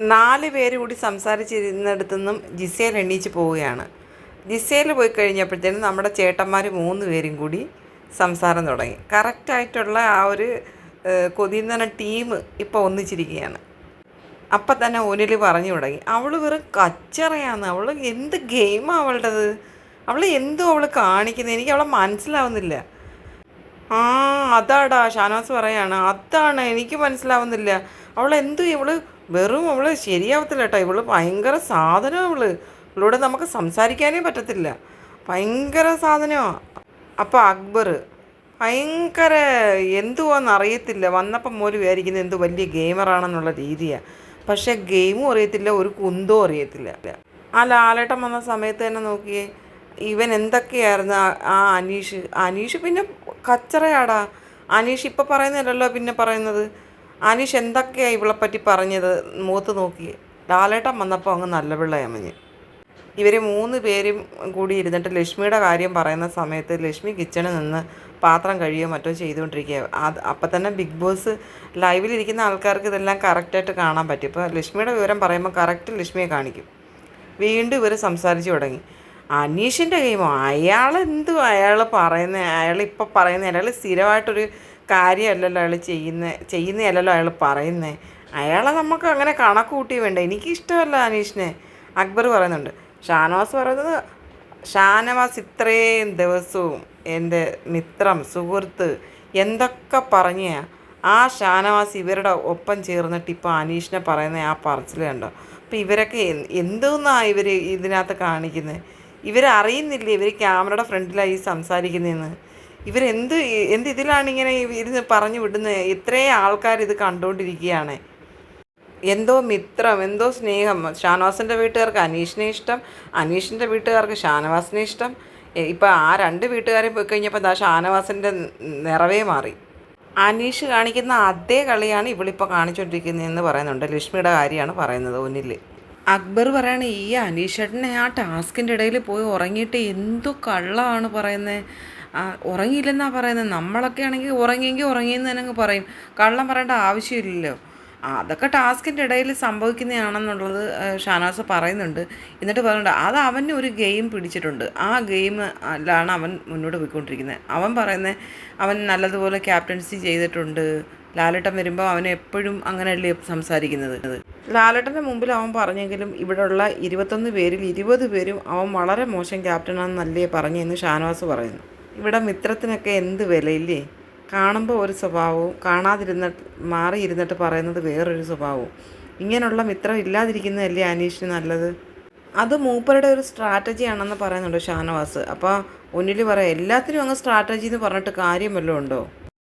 നാല് പേര് കൂടി സംസാരിച്ചിരുന്നിടത്തു നിന്നും ജിസേൽ എണീച്ച് പോവുകയാണ്. ജിസേൽ പോയി കഴിഞ്ഞപ്പോഴത്തേനും നമ്മുടെ ചേട്ടന്മാർ മൂന്ന് പേരും കൂടി സംസാരം തുടങ്ങി. കറക്റ്റായിട്ടുള്ള ആ ഒരു കൊതിയുന്ന ടീം ഇപ്പോൾ ഒന്നിച്ചിരിക്കുകയാണ്. അപ്പം തന്നെ ഒനിൽ പറഞ്ഞു തുടങ്ങി. അവൾ വെറും കച്ചറയാണ്. അവൾ എന്ത് ഗെയിമാണ് അവളുടേത്? അവൾ എന്തോ അവൾ കാണിക്കുന്നത് എനിക്ക് അവളെ മനസ്സിലാവുന്നില്ല. ആ അതാടാ ഷാനവാസ് പറയാണ്. അതാണ് എനിക്ക് മനസ്സിലാവുന്നില്ല. അവൾ എന്തു ഇവൾ വെറും അവൾ ശരിയാവത്തില്ല കേട്ടോ ഇവൾ ഭയങ്കര സാധനം അവൾ. ഇവളോട് നമുക്ക് സംസാരിക്കാനേ പറ്റത്തില്ല. ഭയങ്കര സാധനമാണ് അപ്പോൾ അക്ബർ ഭയങ്കര എന്തുവാന്ന് അറിയത്തില്ല. വന്നപ്പം മോര് വിചാരിക്കുന്നത് എന്ത് വലിയ ഗെയിമറാണെന്നുള്ള രീതിയാണ് പക്ഷേ ഗെയിമും അറിയത്തില്ല ഒരു കുന്തവും അറിയത്തില്ല. ആ ലാലേട്ടൻ വന്ന സമയത്ത് തന്നെ നോക്കിയേ. ഇവൻ എന്തൊക്കെയായിരുന്നു ആ- അനീഷ്? അനീഷ് പിന്നെ കച്ചറയാടാ. അനീഷ് ഇപ്പം പറയുന്നില്ലല്ലോ പിന്നെ പറയുന്നത്. അനീഷ് എന്തൊക്കെയാണ് ഇവളെ പറ്റി പറഞ്ഞത്? മുഖത്ത് നോക്കി. ലാലേട്ടൻ വന്നപ്പോൾ അങ്ങ് നല്ല പിള്ളയമ്മഞ്ഞ് ഇവർ മൂന്ന് പേരും കൂടി ഇരുന്നിട്ട് ലക്ഷ്മിയുടെ കാര്യം പറയുന്ന സമയത്ത് ലക്ഷ്മി കിച്ചണിൽ നിന്ന് പാത്രം കഴിയുകയോ മറ്റോ ചെയ്തുകൊണ്ടിരിക്കുക അത് അപ്പം തന്നെ ബിഗ് ബോസ് ലൈവിലിരിക്കുന്ന ആൾക്കാർക്ക് ഇതെല്ലാം കറക്റ്റായിട്ട് കാണാൻ പറ്റും. ഇപ്പോൾ ലക്ഷ്മിയുടെ വിവരം പറയുമ്പോൾ കറക്റ്റ് ലക്ഷ്മിയെ കാണിക്കും. വീണ്ടും ഇവർ സംസാരിച്ചു തുടങ്ങി. അനീഷിന്റെ ഗെയിമോ അയാൾ എന്തു അയാൾ പറയുന്നത് അയാൾ ഇപ്പം പറയുന്നത് അയാൾ സ്ഥിരമായിട്ടൊരു കാര്യമല്ലല്ലോ അയാൾ ചെയ്യുന്നത് ചെയ്യുന്നതല്ലല്ലോ അയാൾ പറയുന്നത് അയാളെ നമുക്ക് അങ്ങനെ കണക്ക് കൂട്ടി വേണ്ട? എനിക്കിഷ്ടമല്ല അനീഷിനെ. അക്ബർ പറയുന്നുണ്ട്. ഷാനവാസ് പറയുന്നത് ഷാനവാസ് ഇത്രയും ദിവസവും എന്റെ മിത്രം സുഹൃത്ത് എന്തൊക്കെ പറഞ്ഞ ആ ഷാനവാസ് ഇവരുടെ ഒപ്പം ചേർന്നിട്ട് ഇപ്പോൾ അനീഷിനെ പറയുന്ന ആ പറച്ചിൽ കണ്ടോ? അപ്പോൾ ഇവരൊക്കെ എന്തോന്നാണ് എന്തോന്നാ ഇവർ ഇതിനകത്ത് കാണിക്കുന്നത് ഇവരറിയുന്നില്ലേ ഇവർ ക്യാമറയുടെ ഫ്രണ്ടിലായി സംസാരിക്കുന്നതെന്ന് ഇവരെന്ത് എന്ത് ഇതിലാണ് ഇങ്ങനെ ഇരുന്ന് പറഞ്ഞു വിടുന്നത് ഇത്രയും ആൾക്കാർ ഇത് കണ്ടുകൊണ്ടിരിക്കുകയാണ് എന്തോ മിത്രം എന്തോ സ്നേഹം. ഷാനവാസിന്റെ വീട്ടുകാർക്ക് അനീഷിനെ ഇഷ്ടം അനീഷിന്റെ വീട്ടുകാർക്ക് ഷാനവാസിനെ ഇഷ്ടം. ഇപ്പം ആ രണ്ട് വീട്ടുകാരെ പോയി കഴിഞ്ഞപ്പോൾ ദാ ഷാനവാസിന്റെ നിറവേ മാറി. അനീഷ് കാണിക്കുന്ന അതേ കളിയാണ് ഇവളിപ്പോൾ കാണിച്ചുകൊണ്ടിരിക്കുന്നതെന്ന് പറയുന്നുണ്ട്. ലക്ഷ്മിയുടെ കാര്യമാണ് പറയുന്നത് ഒന്നിൽ അക്ബർ പറയണ ഈ അനീഷേട്ടനെ ആ ടാസ്കിന്റെ ഇടയിൽ പോയി ഉറങ്ങിയിട്ട് എന്തു കള്ളമാണ് പറയുന്നത് ഉറങ്ങിയില്ലെന്നാ പറയുന്നത് നമ്മളൊക്കെ ആണെങ്കിൽ ഉറങ്ങിയെങ്കിൽ ഉറങ്ങിയെന്ന് തന്നെ പറയും. കള്ളം പറയേണ്ട ആവശ്യമില്ലല്ലോ. അതൊക്കെ ടാസ്കിന്റെ ഇടയിൽ സംഭവിക്കുന്നതാണെന്നുള്ളത് ഷാനാസ് പറയുന്നുണ്ട്. എന്നിട്ട് പറയുന്നുണ്ട് അത് അവന് ഒരു ഗെയിം പിടിച്ചിട്ടുണ്ട്. ആ ഗെയിം ലാണ് അവൻ മുന്നോട്ട് പോയിക്കൊണ്ടിരിക്കുന്നത്. അവൻ പറയുന്നത് അവൻ നല്ലതുപോലെ ക്യാപ്റ്റൻസി ചെയ്തിട്ടുണ്ട്. ലാലേട്ടൻ വരുമ്പോൾ അവൻ എപ്പോഴും അങ്ങനെയല്ലേ സംസാരിക്കുന്നത്? ലാലേട്ടന്റെ മുമ്പിൽ അവൻ പറഞ്ഞെങ്കിലും ഇവിടെയുള്ള ഇരുപത്തൊന്ന് പേരിൽ ഇരുപത് പേരും അവൻ വളരെ മോശം ക്യാപ്റ്റനാണെന്നല്ലേ പറഞ്ഞെന്ന് ഷാനവാസ് പറയുന്നു. ഇവിടെ മിത്രത്തിനൊക്കെ എന്ത് വിലയില്ലേ? കാണുമ്പോൾ ഒരു സ്വഭാവവും കാണാതിരുന്നിട്ട് മാറിയിരുന്നിട്ട് പറയുന്നത് വേറൊരു സ്വഭാവവും. ഇങ്ങനെയുള്ള മിത്രം ഇല്ലാതിരിക്കുന്നതല്ലേ അനീഷിന് നല്ലത്? അത് മൂപ്പരുടെ ഒരു സ്ട്രാറ്റജി ആണെന്ന് പറയുന്നുണ്ട് ഷാനവാസ്. അപ്പോൾ ഒന്നിൽ പറയാം എല്ലാത്തിനും അങ്ങ് സ്ട്രാറ്റജി എന്ന് പറഞ്ഞിട്ട് കാര്യം വല്ലതും ഉണ്ടോ?